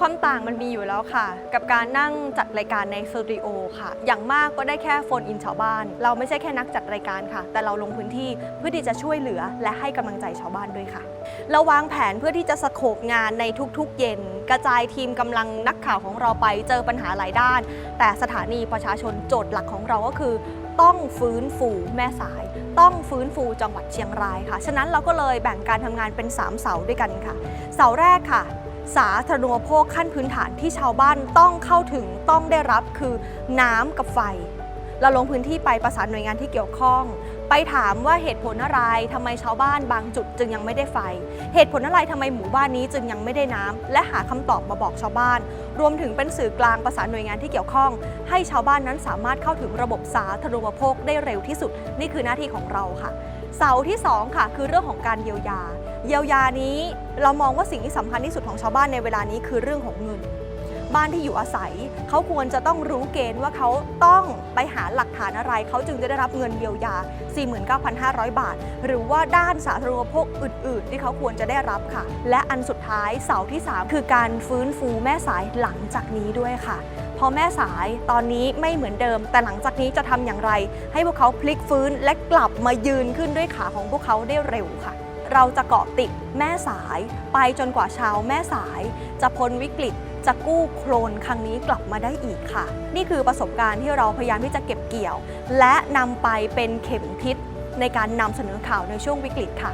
ความต่างมันมีอยู่แล้วค่ะ กับการนั่งจัดรายการในสตูดิโอค่ะ อย่างมากก็ได้แค่โฟนอินชาวบ้าน เราไม่ใช่แค่นักจัดรายการค่ะ แต่เราลงพื้นที่เพื่อที่จะช่วยเหลือและให้กำลังใจชาวบ้านด้วยค่ะ เราวางแผนเพื่อที่จะสโคบงานในทุกๆ เย็น กระจายทีมกำลังนักข่าวของเราไปเจอปัญหาหลายด้าน แต่สถานีประชาชนโจทย์หลักของเราก็คือ ต้องฟื้นฟูแม่สาย ต้องฟื้นฟูจังหวัดเชียงรายค่ะ ฉะนั้นเราก็เลยแบ่งการทำงานเป็น 3 เสาด้วยกันค่ะ เสาแรกค่ะ สาธารณูปโภคขั้นพื้นฐานที่ชาวบ้านต้องเข้าถึงต้องได้รับคือน้ำกับไฟ เราลงพื้นที่ไปประสานหน่วยงานที่เกี่ยวข้อง ไปถามว่าเหตุผลอะไรทำไมชาวบ้านบางจุดจึงยังไม่ได้ไฟ เหตุผลอะไรทำไมหมู่บ้านนี้จึงยังไม่ได้น้ำและหาคำตอบมาบอกชาวบ้าน รวมถึงเป็นสื่อกลางประสานหน่วยงานที่เกี่ยวข้อง ให้ชาวบ้านนั้นสามารถเข้าถึงระบบสาธารณูปโภคได้เร็วที่สุด นี่คือหน้าที่ของเราค่ะ เสาที่สองค่ะ คือเรื่องของการเยียวยา เยียวยานี้เรามองว่าสิ่งที่สำคัญที่สุดของชาวบ้านในเวลานี้คือเรื่องของเงิน บ้านที่อยู่อาศัย เขาควรจะต้องรู้เกณฑ์ว่าเขาต้องไปหาหลักฐานอะไร เขาจึงจะได้รับเงินเยียวยา 49,500 บาท หรือว่าด้านสาธารณูปโภคอื่น ๆ ที่เขาควรจะได้รับค่ะ และอันสุดท้ายเสาที่ 3 คือการฟื้นฟูแม่สายหลังจากนี้ด้วยค่ะ พราะแม่สายตอนนี้ไม่เหมือนเดิม แต่หลังจากนี้จะทำอย่างไร ให้พวกเขาพลิกฟื้นและกลับมายืนขึ้นด้วยขาของพวกเขาได้เร็วค่ะ เราจะเกาะติดแม่สายไปจนกว่าชาวแม่สาย จะพ้นวิกฤตจะกู้โคลนครั้งนี้กลับมาได้อีกค่ะ นี่คือประสบการณ์ที่เราพยายามที่จะเก็บเกี่ยว และนำไปเป็นเข็มทิศในการนำเสนอข่าวในช่วงวิกฤตค่ะ